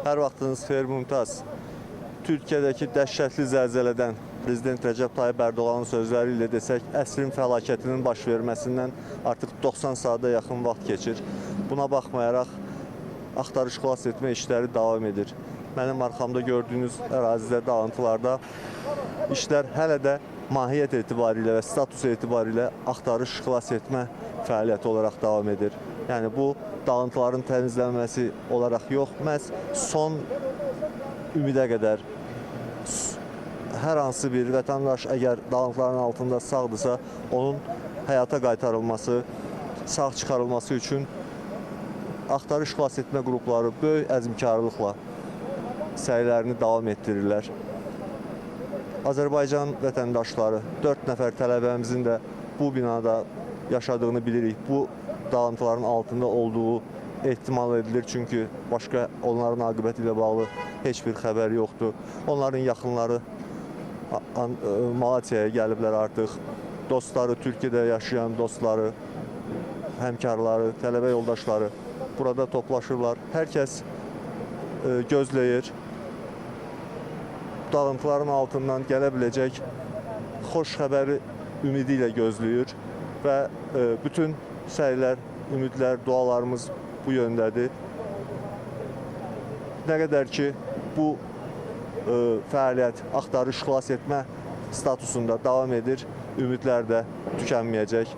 Hər vaxtınız xeyir Mümtaz. Türkiyədəki dəhşətli zəlzələdən Prezident Rəcəb Tayyib Ərdoğanın sözləri ilə əsrin fəlakətinin baş verməsindən artıq 90 saata yaxın vaxt keçir. Buna baxmayaraq axtarış xilas etmə işləri davam edir. Mənim arxamda gördüyünüz ərazidə, dağıntılarda işlər hələ də mahiyyət etibarilə və status etibarilə axtarış xilas etmə fəaliyyəti olaraq davam edir. Yəni bu dağıntıların təmizlənməsi olaraq yox, məhz son ümidə qədər hər hansı bir vətəndaş əgər dağıntıların altında sağdırsa, onun həyata qaytarılması, sağ çıxarılması üçün axtarış xilas etmə qrupları böyük əzmkarlıqla səylərini davam etdirirlər. Azərbaycan vətəndaşları 4 nəfər tələbəmizin də bu binada yaşadığını bilirik. Bu dağıntıların altında olduğu ehtimal edilir çünki başqa onların aqibəti bağlı heç bir xəbər yoxdur. Onların yaxınları Malatiyaya gəliblər artıq. Dostları, Türkiyədə yaşayan dostları, həmkarları, tələbə yoldaşları burada toplaşırlar. Hər kəs ə, gözləyir. Dağıntıların altından gələ biləcək xoş ümidi ilə gözləyir və ə, bütün səylər, ümidlər, dualarımız bu yöndədir. Nə qədər ki bu ə, fəaliyyət axtarış xilas etmə statusunda davam edir, ümidlər də tükənməyəcək.